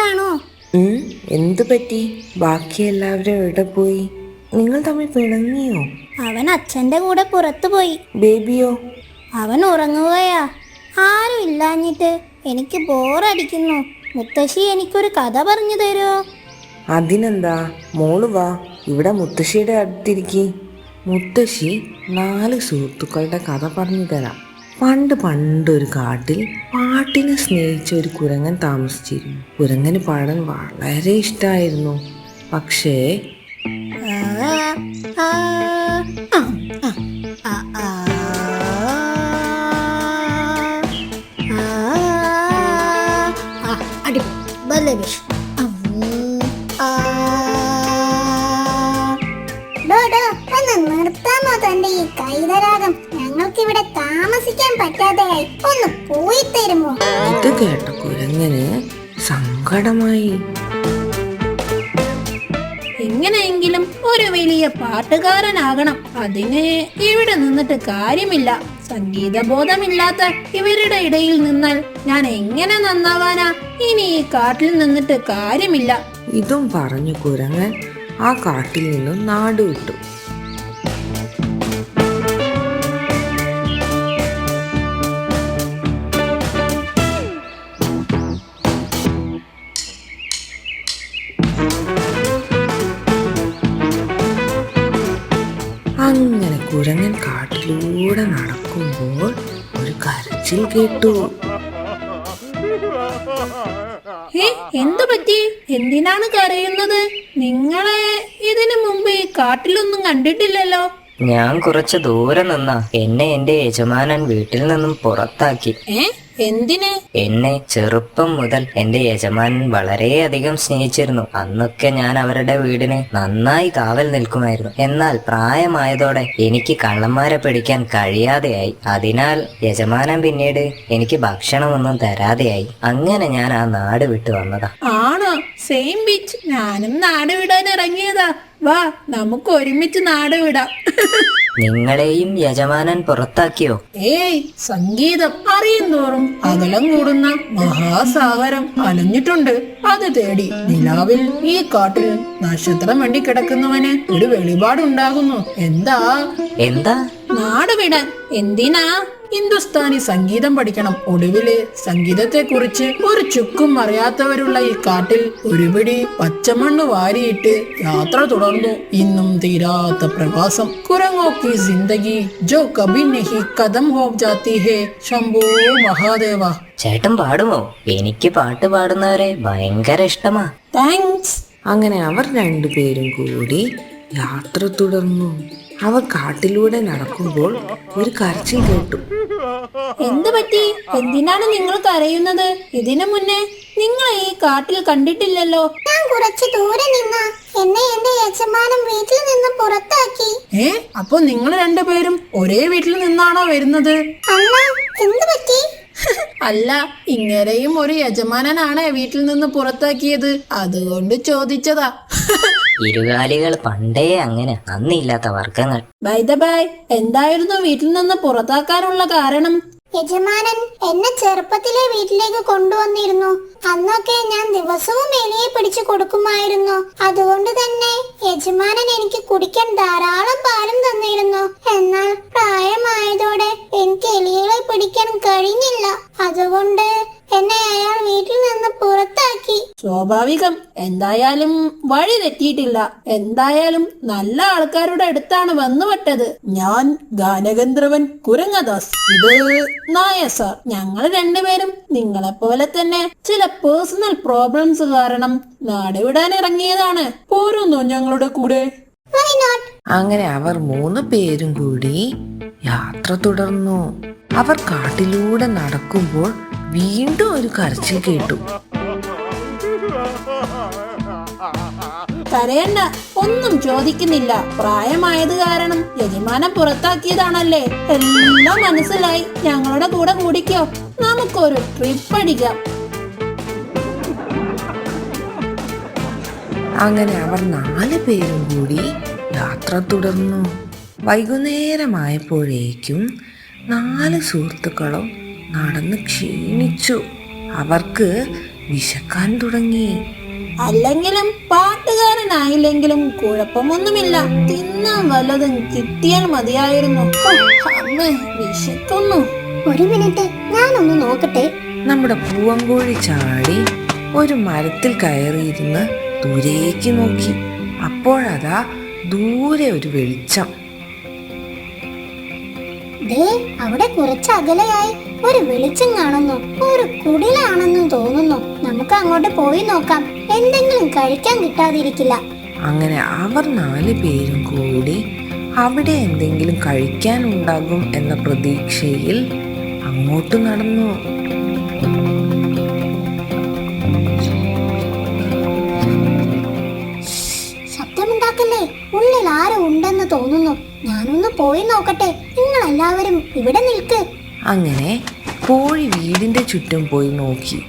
എന്ത് എന്തു പറ്റി? ബാക്കി എല്ലാവരും എവിടെ പോയി? നിങ്ങൾ തമ്മിൽ പിണങ്ങിയോ? അവൻ അച്ഛന്റെ കൂടെ പുറത്തു പോയി. ബേബിയോ? അവൻ ഉറങ്ങുകയാ. ആരും ഇല്ലാഞ്ഞിട്ട് എനിക്ക് ബോറടിക്കുന്നു. മുത്തശ്ശി എനിക്കൊരു കഥ പറഞ്ഞു തരുമോ? അതിനെന്താ? മോൾ വാ. ഇവിടെ മുത്തശ്ശിയുടെ അടുത്തിരിക്കി. മുത്തശ്ശി നാല് സുഹൃത്തുക്കളുടെ കഥ പറഞ്ഞു തരാം. പണ്ട് പണ്ടൊരു കാട്ടിൽ പാട്ടിനെ സ്നേഹിച്ച ഒരു കുരങ്ങൻ താമസിച്ചിരുന്നു. കുരങ്ങന് പാടാൻ വളരെ ഇഷ്ടമായിരുന്നു പക്ഷേ താമസിക്കാൻ പറ്റാതെയായി ഒന്ന് പോയി തരുമോ? ഇത് കേട്ട കുരങ്ങന് സങ്കടമായി. എങ്ങനെയെങ്കിലും ഒരു വലിയ പാട്ടുകാരനാകണം. അതിന് ഇവിടെ നിന്നിട്ട് കാര്യമില്ല. സംഗീത ബോധമില്ലാത്ത ഇവരുടെ ഇടയിൽ നിന്നാൽ ഞാൻ എങ്ങനെ നന്നാവാനാ? ഇനി ഈ കാട്ടിൽ നിന്നിട്ട് കാര്യമില്ല. ഇതും പറഞ്ഞു കുരങ്ങൻ ആ കാട്ടിൽ നിന്നും നാട് കുരങ്ങൻ കാട്ടിലൂടെ നടക്കുമ്പോൾ ഒരു കരച്ചിൽ കേട്ടു. എന്തു പറ്റി? എന്തിനാണ് കരയുന്നത്? നിങ്ങളെ ഇതിനു മുമ്പ് കാട്ടിലൊന്നും കണ്ടിട്ടില്ലല്ലോ. ഞാൻ കുറച്ച് ദൂരെ നിന്നാ എന്നെ എന്റെ യജമാനൻ വീട്ടിൽ നിന്നും പുറത്താക്കി. എന്തിന്? എന്നെ ചെറുപ്പം മുതൽ എന്റെ യജമാനൻ വളരെയധികം സ്നേഹിച്ചിരുന്നു. അന്നൊക്കെ ഞാൻ അവരുടെ വീടിന് നന്നായി കാവൽ നിൽക്കുമായിരുന്നു. എന്നാൽ പ്രായമായതോടെ എനിക്ക് കള്ളന്മാരെ പിടിക്കാൻ കഴിയാതെയായി. അതിനാൽ യജമാനൻ പിന്നീട് എനിക്ക് ഭക്ഷണമൊന്നും തരാതെയായി. അങ്ങനെ ഞാൻ ആ നാട് വിട്ടു വന്നതാ. ആണോ. സെയിം ബീച്ച് ഞാനും നാട് വിടാൻ ഇറങ്ങിയതാ. വാ നമുക്ക് ഒരുമിച്ച് നാട് വിടാം. നിങ്ങളെയും യജമാനൻ പുറത്താക്കിയോ? ഏയ് സംഗീതം അറിയുന്തോറും അകലം കൂടുന്ന മഹാസാഗരം അലഞ്ഞിട്ടുണ്ട്. അത് തേടി നിലാവിൽ ഈ കാട്ടിൽ നക്ഷത്രം വേണ്ടി കിടക്കുന്നവന് ഒരു വെളിപാടുണ്ടാകുന്നു. എന്താ? എന്താ? നാട് വിടാൻ എന്തിനാ? ഹിന്ദുസ്ഥാനി സംഗീതം പഠിക്കണം. ഒടുവിൽ സംഗീതത്തെ കുറിച്ച് ഒരു ചുക്കും അറിയാത്തവരുള്ള ഈ കാട്ടിൽ ഒരുപിടി പച്ചമണ്ണ് വാരിയിട്ട് യാത്ര തുടർന്നു. ഇന്നും തീരാത്ത പ്രവാസം. കുരങ്ങോക്കി ജിന്ദഗി. ജോ കബി നഹി കദം ഹോ ജാത്തി ഹേ. ശംഭോ മഹാദേവ. ചേട്ടൻ പാടുമോ? എനിക്ക് പാട്ട് പാടുന്നവരെ ഭയങ്കര ഇഷ്ടമാ. താങ്ക്സ് അങ്ങനെ അവർ രണ്ടുപേരും കൂടി യാത്ര തുടർന്നു. അവർ കാട്ടിലൂടെ നടക്കുമ്പോൾ ഒരു കരച്ചിൽ കേട്ടു. എന്ത് പറ്റി? എന്തിനാണ് നിങ്ങൾ കരയുന്നത്? ഇതിനു മുന്നേ നിങ്ങൾ ഈ കാട്ടിൽ കണ്ടിട്ടില്ലല്ലോ. ഞാൻ കുറച്ച് ദൂരെ നിന്നാ എന്നെ എന്റെ യജമാനൻ വീട്ടിൽ നിന്ന് പുറത്താക്കി. ഏ? അപ്പൊ നിങ്ങൾ രണ്ടുപേരും ഒരേ വീട്ടിൽ നിന്നാണോ വരുന്നത്? അമ്മ എന്ത് പറ്റി? അല്ല ഇങ്ങനെയും ഒരു യജമാനനാണ് വീട്ടിൽ നിന്ന് പുറത്താക്കിയത്. അതുകൊണ്ട് ചോദിച്ചതാ. ഇരുകാലികൾ പണ്ടേ അങ്ങനെ അന്നില്ലാത്ത വർഗങ്ങൾ ബൈ ദ ബൈ എന്തായിരുന്നു വീട്ടിൽ നിന്ന് പുറത്താക്കാനുള്ള കാരണം? യജമാനൻ എന്നെ ചെറുപ്പത്തിലെ വീട്ടിലേക്ക് കൊണ്ടുവന്നിരുന്നു. അന്നൊക്കെ ഞാൻ ദിവസവും എലിയെ പിടിച്ചു കൊടുക്കുമായിരുന്നു. അതുകൊണ്ട് തന്നെ യജമാനൻ എനിക്ക് കുടിക്കാൻ ധാരാളം പാലും തന്നിരുന്നു. എന്നാൽ പ്രായമായതോടെ എനിക്ക് എലികളെ പിടിക്കാൻ കഴിഞ്ഞില്ല അതുകൊണ്ട് എന്നെ അയാൾ വീട്ടിൽ നിന്ന് പുറത്താക്കി. സ്വാഭാവികം. എന്തായാലും വഴി തെറ്റിയിട്ടില്ല. എന്തായാലും നല്ല ആൾക്കാരുടെ അടുത്താണ് വന്നുപെട്ടത് ഞാൻ ഗാനഗന്ധർവൻ കുരങ്ങദാസ്. ഇത് നായ സാർ. ഞങ്ങൾ രണ്ടുപേരും നിങ്ങളെ പോലെ തന്നെ ചില പേഴ്സണൽ പ്രോബ്ലംസ് കാരണം നാടുവിടാൻ ഇറങ്ങിയതാണ്. പോരുന്നു ഞങ്ങളുടെ കൂടെ? Why not? അങ്ങനെ അവർ മൂന്ന് പേരും കൂടി യാത്ര തുടർന്നു. അവർ കാട്ടിലൂടെ നടക്കുമ്പോൾ വീണ്ടും ഒരു കരച്ചിൽ കേട്ടു. കരയണ്ട ഒന്നും ചോദിക്കുന്നില്ല. പ്രായമായത് കാരണം യജമാനം പുറത്താക്കിയതാണല്ലേ? എല്ലാം മനസ്സിലായി. ഞങ്ങളുടെ കൂടെ കൂടിക്കോ. നമുക്കൊരു ട്രിപ്പ് അടിക്കാം. അങ്ങനെ അവർ നാല് പേരും കൂടി യാത്ര തുടർന്നു. വൈകുന്നേരമായപ്പോഴേക്കും നാല് സുഹൃത്തുക്കളും നടന്ന് ക്ഷീണിച്ചു. അവർക്ക് വിശക്കാൻ തുടങ്ങി. അല്ലെങ്കിലും പാട്ടുകാരനായില്ലെങ്കിലും കുഴപ്പമൊന്നുമില്ല. തിന്നാൻ വല്ലതും കിട്ടിയാൽ മതിയായിരുന്നു. അമ്മേ വിശക്കുന്നു. ഒരു മിനിറ്റ് ഞാനൊന്ന് നോക്കട്ടെ. നമ്മുടെ പൂവങ്കോഴി ചാടി ഒരു മരത്തിൽ കയറിയിരുന്ന് ദൂരേക്ക് നോക്കി. അപ്പോഴതാ ദൂരെ ഒരു വെളിച്ചം. ദേ അവിടെ കുറച്ച് അകലെയായി ഒരു വെളിച്ചം കാണുന്നു. ഒരു കുടിലാണെന്നും തോന്നുന്നു. നമുക്ക് അങ്ങോട്ട് പോയി നോക്കാം. എന്തെങ്കിലും കഴിക്കാൻ കിട്ടാതിരിക്കില്ല. അങ്ങനെ അവർ നാല് പേരും കൂടി അവിടെ എന്തെങ്കിലും കഴിക്കാനുണ്ടാകും എന്ന പ്രതീക്ഷയിൽ അങ്ങോട്ട് നടന്നു. ശബ്ദമുണ്ടാക്കല്ലേ ഉള്ളിൽ ആരോ ഉണ്ടെന്ന് തോന്നുന്നു. ഞാനൊന്ന് പോയി നോക്കട്ടെ. നിങ്ങൾ എല്ലാവരും ഇവിടെ നിൽക്ക്. അങ്ങനെ കോഴി വീടിന്റെ ചുറ്റും പോയി നോക്കി.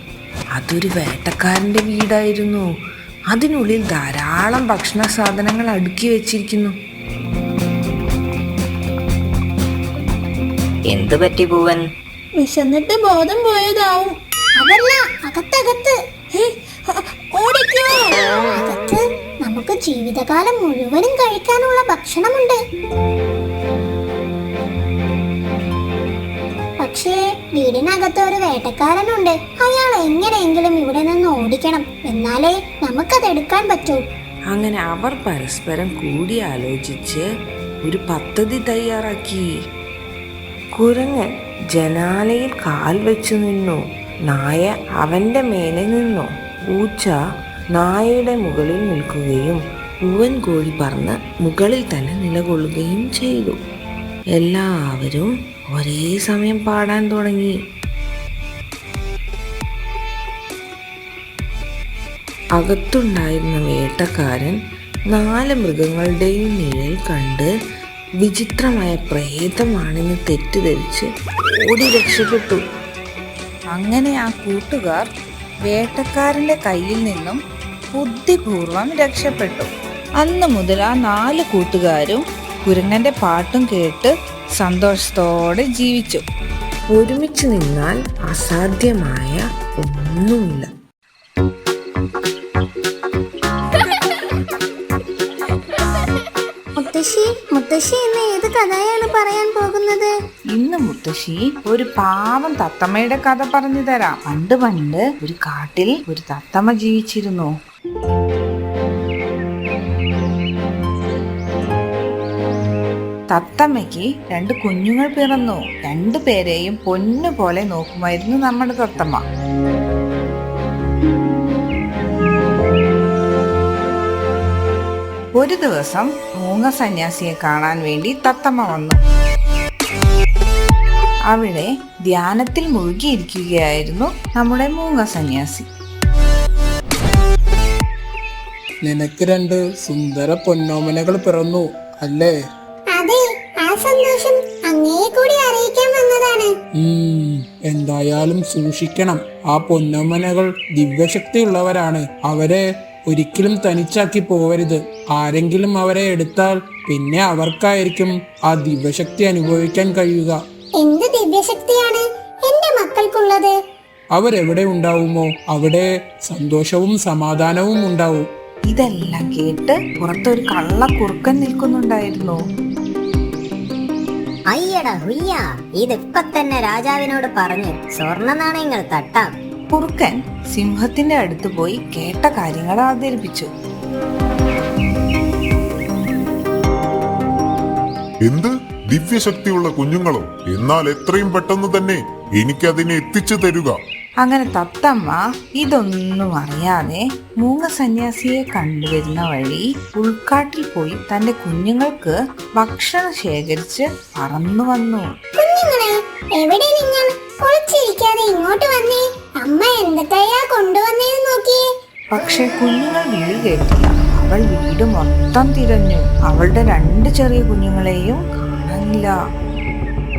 അതൊരു വേട്ടക്കാരന്റെ വീടായിരുന്നു. അതിനുള്ളിൽ ധാരാളം ഭക്ഷണ സാധനങ്ങൾ അടുക്കി വെച്ചിരിക്കുന്നു. എന്തു പറ്റി പൂവൻ? വിശന്നിട്ട് ബോധം പോയതാവും. അതല്ല അകത്തകത്ത്. ഓടിക്കോ. അകത്ത്. ജീവിതകാലം മുഴുവനും കഴിക്കാനുള്ള ഭക്ഷണമുണ്ട്. പക്ഷേ വീടിനകത്ത് ഒരു വേട്ടക്കാരനുണ്ട്. അയാൾ എങ്ങനെയെങ്കിലും ഇവിടെ നിന്ന് ഓടിക്കണം. എന്നാലേ നമുക്കത് എടുക്കാൻ പറ്റൂ. അങ്ങനെ അവർ പരസ്പരം കൂടി ആലോചിച്ച് ഒരു പദ്ധതി തയ്യാറാക്കി. കുരങ്ങൻ ജനാലയിൽ കാൽ വെച്ചു നിന്നു. നായ അവന്റെ മേലെ നിന്നു. പൂച്ച നായയുടെ മുകളിൽ നിൽക്കുകയും പൂവൻ കോഴി പറന്ന് മുകളിൽ തന്നെ നിലകൊള്ളുകയും ചെയ്തു. എല്ലാവരും ഒരേ സമയം പാടാൻ തുടങ്ങി. അകത്തുണ്ടായിരുന്ന വേട്ടക്കാരൻ നാല് മൃഗങ്ങളുടെയും നിഴൽ കണ്ട് വിചിത്രമായ പ്രേതമാണെന്ന് തെറ്റിദ്ധരിച്ച് ഓടി രക്ഷപ്പെട്ടു. അങ്ങനെ ആ കൂട്ടുകാർ വേട്ടക്കാരന്റെ കയ്യിൽ നിന്നും ബുദ്ധിപൂർവം രക്ഷപ്പെട്ടു. അന്ന് മുതൽ ആ നാല് കൂട്ടുകാരും കുരങ്ങന്റെ പാട്ടും കേട്ട് സന്തോഷത്തോടെ ജീവിച്ചു. ഒരുമിച്ച് നിന്നാൽ അസാധ്യമായ ഒന്നുമില്ല. മുത്തശ്ശി മുത്തശ്ശി ഇന്ന് ഏത് കഥയാണ് പറയാൻ പോകുന്നത്? ഇന്ന് മുത്തശ്ശി ഒരു പാവം തത്തമ്മയുടെ കഥ പറഞ്ഞു തരാം. പണ്ട് പണ്ട് ഒരു കാട്ടിൽ ഒരു തത്തമ്മ ജീവിച്ചിരുന്നു. തത്തമ്മയ്ക്ക് രണ്ട് കുഞ്ഞുങ്ങൾ പിറന്നു. രണ്ടു പേരെയും പൊന്നു പോലെ നോക്കുമായിരുന്നു നമ്മുടെ തത്തമ്മ. ഒരു ദിവസം മൂങ്ങ സന്യാസിയെ കാണാൻ വേണ്ടി തത്തമ്മ വന്നു. അവിടെ ധ്യാനത്തിൽ മുഴുകിയിരിക്കുകയായിരുന്നു നമ്മുടെ മൂങ്ങ സന്യാസി. നിനക്ക് രണ്ട് സുന്ദര പൊന്നോമനകൾ പിറന്നു അല്ലേ? വന്നതാണ് എന്തായാലും സൂക്ഷിക്കണം. ആ പൊന്നോമനകൾ ദിവ്യശക്തിയുള്ളവരാണ്. അവരെ ഒരിക്കലും തനിച്ചാക്കി പോവരുത്. ആരെങ്കിലും അവരെ എടുത്താൽ പിന്നെ അവർക്കായിരിക്കും ആ ദിവ്യശക്തി അനുഭവിക്കാൻ കഴിയുക. എന്ത് ദിവ്യശക്തിയാണ്? എന്റെ മക്കൾക്കുള്ളത്. അവരെവിടെ ഉണ്ടാവുമോ? അവിടെ സന്തോഷവും സമാധാനവും ഉണ്ടാവും. ഇതെല്ലാം കേട്ട് പുറത്തൊരു കള്ള കുറുക്കൻ നിൽക്കുന്നുണ്ടായിരുന്നു? അയ്യടാ ഹുയ്യ ഇതിപ്പൊ തന്നെ രാജാവിനോട് പറഞ്ഞ് സ്വർണ നാണയങ്ങൾ തട്ടാം. കുറുക്കൻ സിംഹത്തിന്റെ അടുത്ത് പോയി കേട്ട കാര്യങ്ങൾ അവതരിപ്പിച്ചു. എന്ത്? ദിവ്യശക്തിയുള്ള കുഞ്ഞുങ്ങളോ? എന്നാൽ എത്രയും പെട്ടെന്ന് തന്നെ എനിക്കതിനെ എത്തിച്ചു തരുക. അങ്ങനെ തത്തമ്മ ഇതൊന്നും അറിയാതെ മൂങ്ങ സന്യാസിയെ കണ്ടുവരുന്ന വഴി ഉൾക്കാട്ടിൽ പോയി തന്റെ കുഞ്ഞുങ്ങൾക്ക് ഭക്ഷണം ശേഖരിച്ച് പറന്നു വന്നു. എവിടെ നിങ്ങൾ? ഒളിച്ചിരിക്കാതെ ഇങ്ങോട്ട് വന്നേ. അമ്മ എന്തൊക്കെയാ കൊണ്ടുവന്നേന്ന് നോക്കിയേ പക്ഷെ കുഞ്ഞുങ്ങൾ വീട് കേട്ടില്ല അവൾ വീട് മൊത്തം തിരഞ്ഞു. അവളുടെ രണ്ട് ചെറിയ കുഞ്ഞുങ്ങളെയും കാണാനില്ല.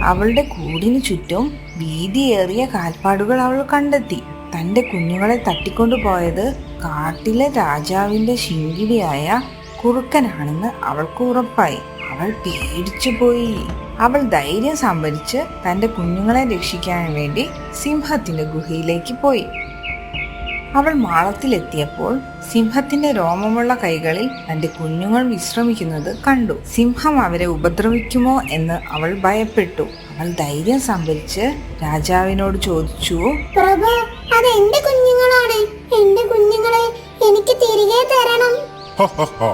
അവളുടെ കൂടിനു ചുറ്റും വീതിയേറിയ കാൽപ്പാടുകൾ അവൾ കണ്ടെത്തി. തന്റെ കുഞ്ഞുങ്ങളെ തട്ടിക്കൊണ്ടുപോയത് കാട്ടിലെ രാജാവിന്റെ ശിങ്കിടിയായ കുറുക്കനാണെന്ന് അവൾക്ക് ഉറപ്പായി. അവൾ പേടിച്ചു പോയി. അവൾ ധൈര്യം സംഭരിച്ച് തന്റെ കുഞ്ഞുങ്ങളെ രക്ഷിക്കാൻ വേണ്ടി സിംഹത്തിന്റെ ഗുഹയിലേക്ക് പോയി. അവൾ മാളത്തിലെത്തിയപ്പോൾ സിംഹത്തിന്റെ രോമമുള്ള കൈകളിൽ തന്റെ കുഞ്ഞുങ്ങൾ വിശ്രമിക്കുന്നത് കണ്ടു. സിംഹം അവരെ ഉപദ്രവിക്കുമോ എന്ന് അവൾ ഭയപ്പെട്ടു. അവൾ ധൈര്യം സംഭരിച്ച് രാജാവിനോട് ചോദിച്ചു പ്രഭു അത് എന്റെ കുഞ്ഞുങ്ങളാണ്. എന്റെ കുഞ്ഞുങ്ങളെ എനിക്ക് തിരികെ തരണം. ഹഹഹ.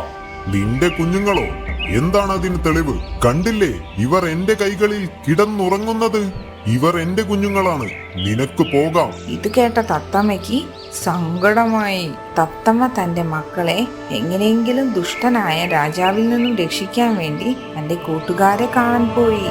നിന്റെ കുഞ്ഞുങ്ങളോ? എന്താണ് അതിന് തെളിവ്? കണ്ടില്ലേ ഇവർ എന്റെ കൈകളിൽ കിടന്നുറങ്ങുന്നത്? ഇവർ എന്റെ കുഞ്ഞുങ്ങളാണ്. നിനക്ക് പോകാം. ഇത് കേട്ട തത്തമ്മയ്ക്ക് സങ്കടമായി. തത്തമ്മ തന്റെ മക്കളെ എങ്ങനെയെങ്കിലും ദുഷ്ടനായ രാജാവിൽ നിന്നും രക്ഷിക്കാൻ വേണ്ടി തന്റെ കൂട്ടുകാരെ കാണാൻ പോയി.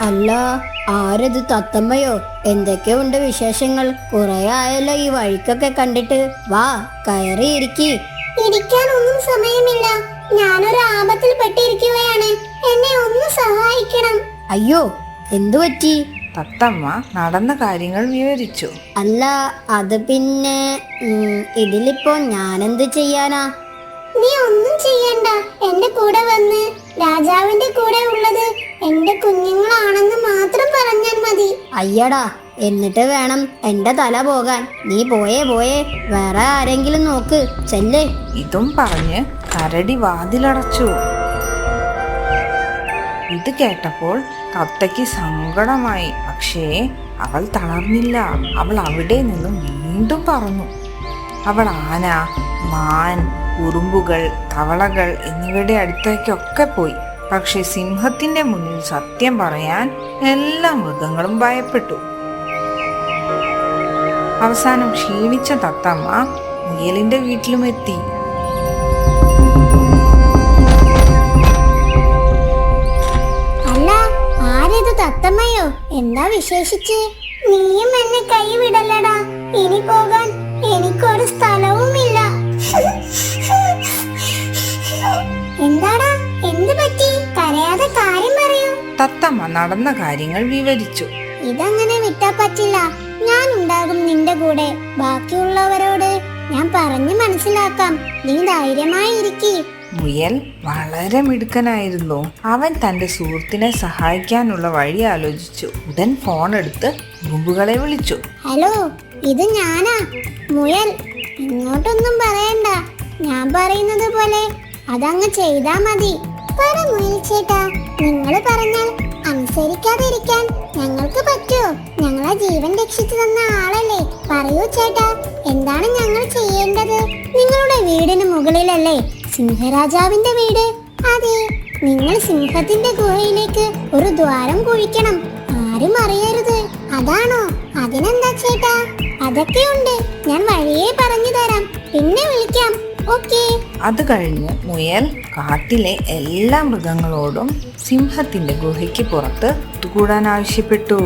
അല്ല ആരത് തത്തമ്മയോ? എന്തൊക്കെയുണ്ട് വിശേഷങ്ങൾ? കുറെ ആയല്ലോ ഈ വഴിക്കൊക്കെ കണ്ടിട്ട്. വാ കയറി കയറിയിരിക്കി ഇരിക്കാനൊന്നും സമയമില്ല. ഞാനൊരു ആപത്തിൽ പെട്ടിരിക്കുകയാണ്. എന്നെ ഒന്ന് സഹായിക്കണം. അയ്യോ എന്തു പറ്റി? തത്തമ്മ നടന്ന കാര്യങ്ങൾ വിവരിച്ചു. അല്ല അത് പിന്നെ ഉം, ഇതിലിപ്പോ ഞാനെന്ത് ചെയ്യാനാ? നീ ഒന്നും ചെയ്യണ്ട. എന്റെ കൂടെ വന്ന്. രാജാവിന്റെ കൂടെ ഉള്ളത് എന്റെ കുഞ്ഞുങ്ങളാണെന്ന് മാത്രം പറഞ്ഞാൽ മതി. അയ്യടാ എന്നിട്ട് വേണം എന്റെ തല പോകാൻ. നീ പോയേ പോയേ. വേറെ ആരെങ്കിലും നോക്ക്. ചെല്ലേ. ഇതും പറഞ്ഞ് കരടി വാതിലടച്ചു. ഇത് കേട്ടപ്പോൾ തത്തയ്ക്ക് സങ്കടമായി. പക്ഷേ അവൾ തളർന്നില്ല. അവൾ അവിടെ നിന്നും വീണ്ടും പറഞ്ഞു അവൾ ആന മാൻ ഉറുമ്പുകൾ തവളകൾ എന്നിവയുടെ അടുത്തേക്കൊക്കെ പോയി. പക്ഷെ സിംഹത്തിന്റെ മുന്നിൽ സത്യം പറയാൻ എല്ലാ മൃഗങ്ങളും ഭയപ്പെട്ടു. അവസാനം ക്ഷീണിച്ച തത്തമ്മ മുയലിന്റെ വീട്ടിലും എത്തി അല്ല ആരിത് തത്തമ്മയോ? എന്താ വിശേഷിച്ച്? നീയും എന്നെ കൈവിടല്ലടാ. ഇനി പോകാൻ എനിക്കൊരു സ്ഥലവുമില്ല. എന്താടാ? എന്ത് പറ്റി? കരയാതെ കാര്യം പറയൂ. തത്തമ്മ നടന്ന കാര്യങ്ങൾ വിവരിച്ചു. ഇതങ്ങനെ വിട്ടാ പറ്റില്ല. ഉണ്ടാകും നിന്റെ കൂടെ. ബാക്കിയുള്ളവരോട് ഞാൻ പറഞ്ഞു മനസ്സിലാക്കാം. നീ ധൈര്യമായി ഇരിക്കി മുയൽ വളരെ മിടുക്കനായിരുന്നു. അവൻ തന്റെ സുഹൃത്തിനെ സഹായിക്കാനുള്ള വഴി ആലോചിച്ചു. ഉടൻ ഫോൺ എടുത്ത് ഉറുമ്പുകളെ വിളിച്ചു. ഹലോ ഇത് ഞാനാ. മുയൽ ഇങ്ങോട്ടൊന്നും പറയണ്ട. ഞാൻ പറയുന്നത് പോലെ അതങ്ങ് ചെയ്താ മതി. പറ മുയൽ ചേട്ടാ നിങ്ങൾ പറഞ്ഞാൽ അനുസരിക്കാതിരിക്കാൻ ഞങ്ങൾക്ക് പറ്റോ. ഞങ്ങളെ ജീവൻ രക്ഷിച്ചു തന്ന ആളല്ലേ? പറയൂ ചേട്ടാ എന്താണ് ഞങ്ങൾ ചെയ്യേണ്ടത്? നിങ്ങളുടെ വീടിന് മുകളിലല്ലേ സിംഹരാജാവിന്റെ വീട്? അതെ നിങ്ങൾ സിംഹത്തിന്റെ ഗുഹയിലേക്ക് ഒരു ദ്വാരം കുഴിക്കണം. ആരും അറിയരുത്. അതാണോ? അതിനെന്താ ചേട്ടാ? അതൊക്കെയുണ്ട് ഞാൻ വഴിയെ പറഞ്ഞു തരാം. പിന്നെ വിളിക്കാം. ഓക്കേ. അത് കഴിഞ്ഞ് മുയൽ കാട്ടിലെ എല്ലാ മൃഗങ്ങളോടും സിംഹത്തിന്റെ ഗുഹയ്ക്ക് പുറത്ത് ഒത്തുകൂടാൻ ആവശ്യപ്പെട്ടു.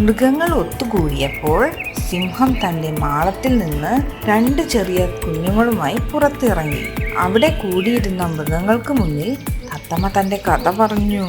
മൃഗങ്ങൾ ഒത്തുകൂടിയപ്പോൾ സിംഹം തന്റെ മാളത്തിൽ നിന്ന് രണ്ട് ചെറിയ കുഞ്ഞുങ്ങളുമായി പുറത്തിറങ്ങി. അവിടെ കൂടിയിരുന്ന മൃഗങ്ങൾക്ക് മുന്നിൽ തത്തമ്മ തന്റെ കഥ പറഞ്ഞു.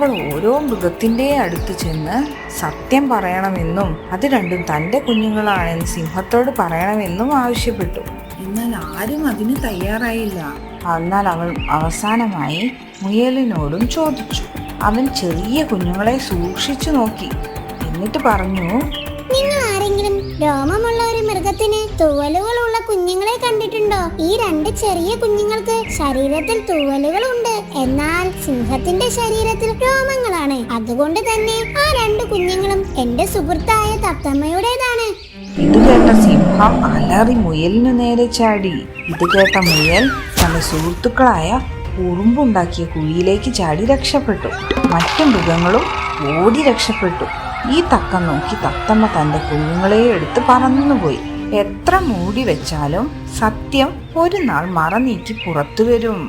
അവൾ ഓരോ മൃഗത്തിന്റെ അടുത്ത് ചെന്ന് സത്യം പറയണമെന്നും അത് രണ്ടും തന്റെ കുഞ്ഞുങ്ങളാണെന്ന് സിംഹത്തോട് പറയണമെന്നും ആവശ്യപ്പെട്ടു. എന്നാൽ ആരും അതിന് തയ്യാറായില്ല. എന്നാൽ അവൾ അവസാനമായി മുയലിനോടും ചോദിച്ചു. അവൻ ചെറിയ കുഞ്ഞുങ്ങളെ സൂക്ഷിച്ചു നോക്കി. എന്നിട്ട് പറഞ്ഞു രോമമുള്ള ഒരു മൃഗത്തിന് തൂവലുകളുള്ള കുഞ്ഞുങ്ങളെ കണ്ടിട്ടുണ്ടോ? ഈ രണ്ട് ചെറിയ കുഞ്ഞുങ്ങൾക്ക് ശരീരത്തിൽ തൂവലുകളുണ്ട്. എന്നാൽ സിംഹത്തിന്റെ ശരീരത്തിൽ രോമങ്ങളാണ്. അതുകൊണ്ട് തന്നെ ആ രണ്ട് കുഞ്ഞുങ്ങളും എന്റെ സുഹൃത്തായ തത്തമ്മയുടേതാണ്. ഇത് കേട്ട സിംഹം അലറി മുയലിനു നേരെ ചാടി. ഇത് കേട്ട മുയൽ തന്റെ സുഹൃത്തുക്കളായ ഉറുമ്പുണ്ടാക്കിയ കുഴിയിലേക്ക് ചാടി രക്ഷപ്പെട്ടു. മറ്റു മൃഗങ്ങളും ഓടി രക്ഷപ്പെട്ടു. ഈ തക്കം നോക്കി തത്തമ്മ തന്റെ കുഞ്ഞുങ്ങളെ എടുത്ത് പറന്നുപോയി. എത്ര മൂടി വെച്ചാലും സത്യം ഒരു നാൾ മറ നീക്കി പുറത്തു വരും.